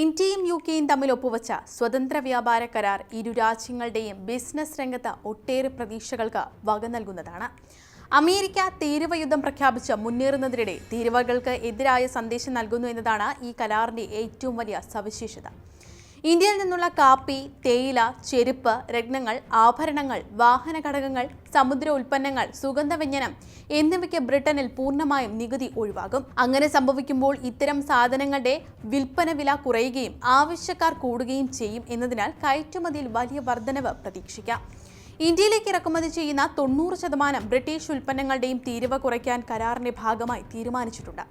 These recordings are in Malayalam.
ഇന്ത്യയും യു കെയും തമ്മിൽ ഒപ്പുവച്ച സ്വതന്ത്ര വ്യാപാര കരാർ ഇരു രാജ്യങ്ങളുടെയും ബിസിനസ് രംഗത്ത് ഒട്ടേറെ പ്രതീക്ഷകൾക്ക് വക നൽകുന്നതാണ്. അമേരിക്ക തീരുവ യുദ്ധം പ്രഖ്യാപിച്ച് മുന്നേറുന്നതിനിടെ തീരുവകൾക്ക് എതിരായ സന്ദേശം നൽകുന്നു എന്നതാണ് ഈ കരാറിന്റെ ഏറ്റവും വലിയ സവിശേഷത. ഇന്ത്യയിൽ നിന്നുള്ള കാപ്പി തേയില ചെരുപ്പ് രത്നങ്ങൾ ആഭരണങ്ങൾ വാഹന ഘടകങ്ങൾ സമുദ്ര ഉൽപ്പന്നങ്ങൾ സുഗന്ധവ്യഞ്ജനം എന്നിവയ്ക്ക് ബ്രിട്ടനിൽ പൂർണമായും നികുതി ഒഴിവാകും. അങ്ങനെ സംഭവിക്കുമ്പോൾ ഇത്തരം സാധനങ്ങളുടെ വിൽപ്പന വില കുറയുകയും ആവശ്യക്കാർ കൂടുകയും ചെയ്യും എന്നതിനാൽ കയറ്റുമതിയിൽ വലിയ വർധനവ് പ്രതീക്ഷിക്കാം. ഇന്ത്യയിലേക്ക് ഇറക്കുമതി ചെയ്യുന്ന തൊണ്ണൂറ് ശതമാനം ബ്രിട്ടീഷ് ഉൽപ്പന്നങ്ങളുടെയും തീരുവ കുറയ്ക്കാൻ കരാറിന്റെ ഭാഗമായി തീരുമാനിച്ചിട്ടുണ്ട്.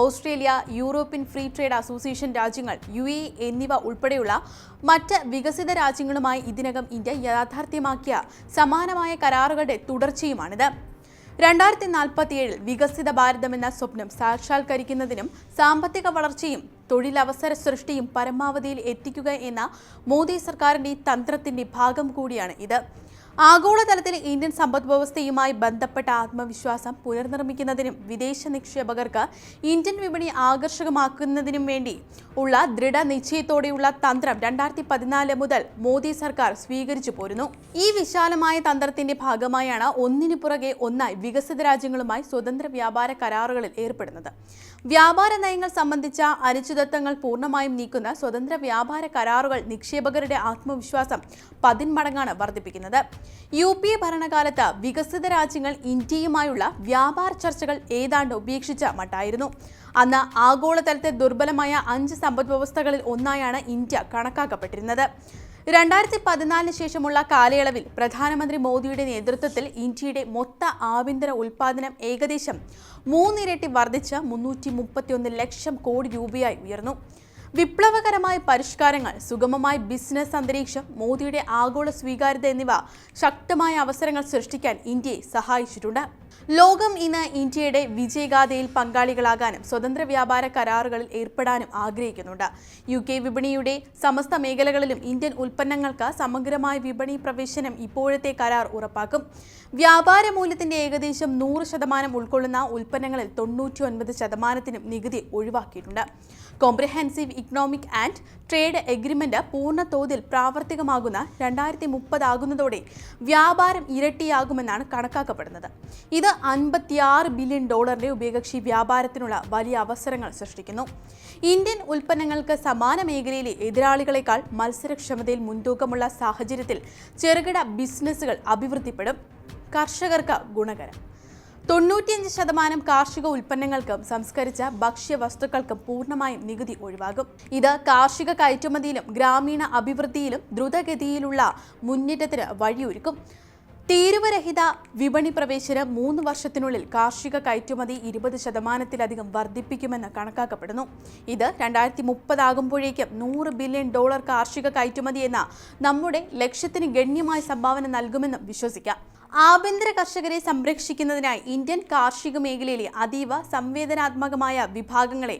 Australia European free trade association രാജ്യങ്ങൾ യു എ എന്നിവ ഉൾപ്പെടെയുള്ള മറ്റ് വികസിത രാജ്യങ്ങളുമായി ഇതിനകം ഇന്ത്യ യാഥാർത്ഥ്യമാക്കിയ സമാനമായ കരാറുകളുടെ തുടർച്ചയുമാണിത്. രണ്ടായിരത്തി നാൽപ്പത്തിയേഴിൽ വികസിത ഭാരതം എന്ന സ്വപ്നം സാക്ഷാത്കരിക്കുന്നതിനും സാമ്പത്തിക വളർച്ചയും തൊഴിലവസര സൃഷ്ടിയും പരമാവധിയിൽ എത്തിക്കുക എന്ന മോദി സർക്കാരിന്റെ തന്ത്രത്തിന്റെ ഭാഗം കൂടിയാണ് ഇത്. ആഗോളതലത്തിൽ ഇന്ത്യൻ സമ്പദ് വ്യവസ്ഥയുമായി ബന്ധപ്പെട്ട ആത്മവിശ്വാസം പുനർനിർമ്മിക്കുന്നതിനും വിദേശ നിക്ഷേപകർക്ക് ഇന്ത്യൻ വിപണി ആകർഷകമാക്കുന്നതിനും വേണ്ടി ഉള്ള ദൃഢനിശ്ചയത്തോടെയുള്ള തന്ത്രം രണ്ടായിരത്തി പതിനാല് മുതൽ മോദി സർക്കാർ സ്വീകരിച്ചു പോരുന്നു. ഈ വിശാലമായ തന്ത്രത്തിന്റെ ഭാഗമായാണ് ഒന്നിനു പുറകെ ഒന്നായി വികസിത രാജ്യങ്ങളുമായി സ്വതന്ത്ര വ്യാപാര കരാറുകളിൽ ഏർപ്പെടുന്നത്. വ്യാപാര നയങ്ങൾ സംബന്ധിച്ച അനിശ്ചിതത്വങ്ങൾ പൂർണമായും നീക്കുന്ന സ്വതന്ത്ര വ്യാപാര കരാറുകൾ നിക്ഷേപകരുടെ ആത്മവിശ്വാസം പതിന്മടങ്ങാണ് വർദ്ധിപ്പിക്കുന്നത്. യു പി എ ഭരണകാലത്ത് വികസിത രാജ്യങ്ങൾ ഇന്ത്യയുമായുള്ള വ്യാപാര ചർച്ചകൾ ഏതാണ്ട് ഉപേക്ഷിച്ച മട്ടായിരുന്നു. അന്ന് ആഗോളതലത്തെ ദുർബലമായ അഞ്ച് സമ്പദ് വ്യവസ്ഥകളിൽ ഒന്നായാണ് ഇന്ത്യ കണക്കാക്കപ്പെട്ടിരുന്നത്. രണ്ടായിരത്തി പതിനാലിന് ശേഷമുള്ള കാലയളവിൽ പ്രധാനമന്ത്രി മോദിയുടെ നേതൃത്വത്തിൽ ഇന്ത്യയുടെ മൊത്ത ആഭ്യന്തര ഉൽപ്പാദനം ഏകദേശം മൂന്നിരട്ടി വർദ്ധിച്ച് മുന്നൂറ്റി ലക്ഷം കോടി രൂപയായി ഉയർന്നു. വിപ്ലവകരമായ പരിഷ്കാരങ്ങൾ സുഗമമായ ബിസിനസ് അന്തരീക്ഷം മോദിയുടെ ആഗോള സ്വീകാര്യത എന്നിവ ശക്തമായ അവസരങ്ങൾ സൃഷ്ടിക്കാൻ ഇന്ത്യയെ സഹായിച്ചിട്ടുണ്ട്. ലോകം ഇന്ന് ഇന്ത്യയുടെ വിജയഗാഥയിൽ പങ്കാളികളാകാനും സ്വതന്ത്ര വ്യാപാര കരാറുകളിൽ ഏർപ്പെടാനും ആഗ്രഹിക്കുന്നുണ്ട്. യു കെ വിപണിയുടെ സമസ്ത മേഖലകളിലും ഇന്ത്യൻ ഉൽപ്പന്നങ്ങൾക്ക് സമഗ്രമായ വിപണി പ്രവേശനം ഇപ്പോഴത്തെ കരാർ ഉറപ്പാക്കും. വ്യാപാര മൂല്യത്തിന്റെ ഏകദേശം നൂറ് ശതമാനം ഉൾക്കൊള്ളുന്ന ഉൽപ്പന്നങ്ങളിൽ തൊണ്ണൂറ്റി ഒൻപത് ശതമാനത്തിനും നികുതി ഒഴിവാക്കിയിട്ടുണ്ട്. Comprehensive economic and trade agreement പൂർണ തോതിൽ പ്രാവർത്തികമാകുന്ന രണ്ടായിരത്തി മുപ്പതാകുന്നതോടെ വ്യാപാരം ഇരട്ടിയാകുമെന്നാണ് കണക്കാക്കപ്പെടുന്നത്. ഇത് അൻപത്തിയാറ് ബില്യൺ ഡോളറിന്റെ ഉഭയകക്ഷി വ്യാപാരത്തിനുള്ള വലിയ അവസരങ്ങൾ സൃഷ്ടിക്കുന്നു. ഇന്ത്യൻ ഉൽപ്പന്നങ്ങൾക്ക് സമാന മേഖലയിലെ എതിരാളികളെക്കാൾ മത്സരക്ഷമതയിൽ മുൻതൂക്കമുള്ള സാഹചര്യത്തിൽ ചെറുകിട ബിസിനസ്സുകൾ അഭിവൃദ്ധിപ്പെടും. കർഷകർക്ക് ഗുണകരം. തൊണ്ണൂറ്റിയഞ്ച് ശതമാനം കാർഷിക ഉൽപ്പന്നങ്ങൾക്കും സംസ്കരിച്ച ഭക്ഷ്യവസ്തുക്കൾക്കും പൂർണമായും നികുതി ഒഴിവാകും. ഇത് കാർഷിക കയറ്റുമതിയിലും ഗ്രാമീണ അഭിവൃദ്ധിയിലും ദ്രുതഗതിയിലുള്ള മുന്നേറ്റത്തിന് വഴിയൊരുക്കും. തീരുവരഹിത വിപണി പ്രവേശനം മൂന്ന് വർഷത്തിനുള്ളിൽ കാർഷിക കയറ്റുമതി ഇരുപത് ശതമാനത്തിലധികം വർദ്ധിപ്പിക്കുമെന്ന് കണക്കാക്കപ്പെടുന്നു. ഇത് രണ്ടായിരത്തി മുപ്പതാകുമ്പോഴേക്കും നൂറ് ബില്യൺ ഡോളർ കാർഷിക കയറ്റുമതി എന്ന നമ്മുടെ ലക്ഷ്യത്തിന് ഗണ്യമായ സംഭാവന നൽകുമെന്നും വിശ്വസിക്കാം. ആഭ്യന്തര കർഷകരെ സംരക്ഷിക്കുന്നതിനായി ഇന്ത്യൻ കാർഷിക മേഖലയിലെ അതീവ സംവേദനാത്മകമായ വിഭാഗങ്ങളെ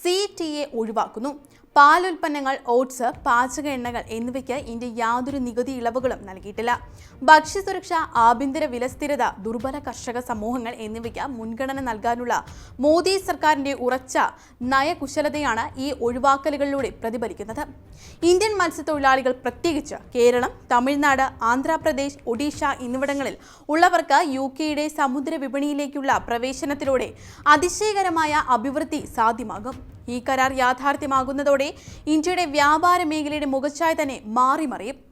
സി ടി എ ഒഴിവാക്കുന്നു. പാലുൽപ്പന്നങ്ങൾ ഓട്സ് പാചക എണ്ണകൾ എന്നിവയ്ക്ക് ഇന്ത്യ യാതൊരു നികുതി ഇളവുകളും നൽകിയിട്ടില്ല. ഭക്ഷ്യസുരക്ഷ ആഭ്യന്തര വിലസ്ഥിരത ദുർബല കർഷക സമൂഹങ്ങൾ എന്നിവയ്ക്ക് മുൻഗണന നൽകാനുള്ള മോദി സർക്കാരിന്റെ ഉറച്ച നയകുശലതയാണ് ഈ ഒഴിവാക്കലുകളിലൂടെ പ്രതിഫലിക്കുന്നത്. ഇന്ത്യൻ മത്സ്യത്തൊഴിലാളികൾ പ്രത്യേകിച്ച് കേരളം തമിഴ്നാട് ആന്ധ്രാപ്രദേശ് ഒഡീഷ എന്നിവിടങ്ങളിൽ ഉള്ളവർക്ക് യു കെയുടെ സമുദ്ര വിപണിയിലേക്കുള്ള പ്രവേശനത്തിലൂടെ അതിശയകരമായ അഭിവൃദ്ധി സാധ്യമാകും. ഈ കരാർ യാഥാർത്ഥ്യമാകുന്നതോടെ ഇന്ത്യയുടെ വ്യാപാര മേഖലയുടെ മുഖച്ഛായ തന്നെ മാറിമറിയും.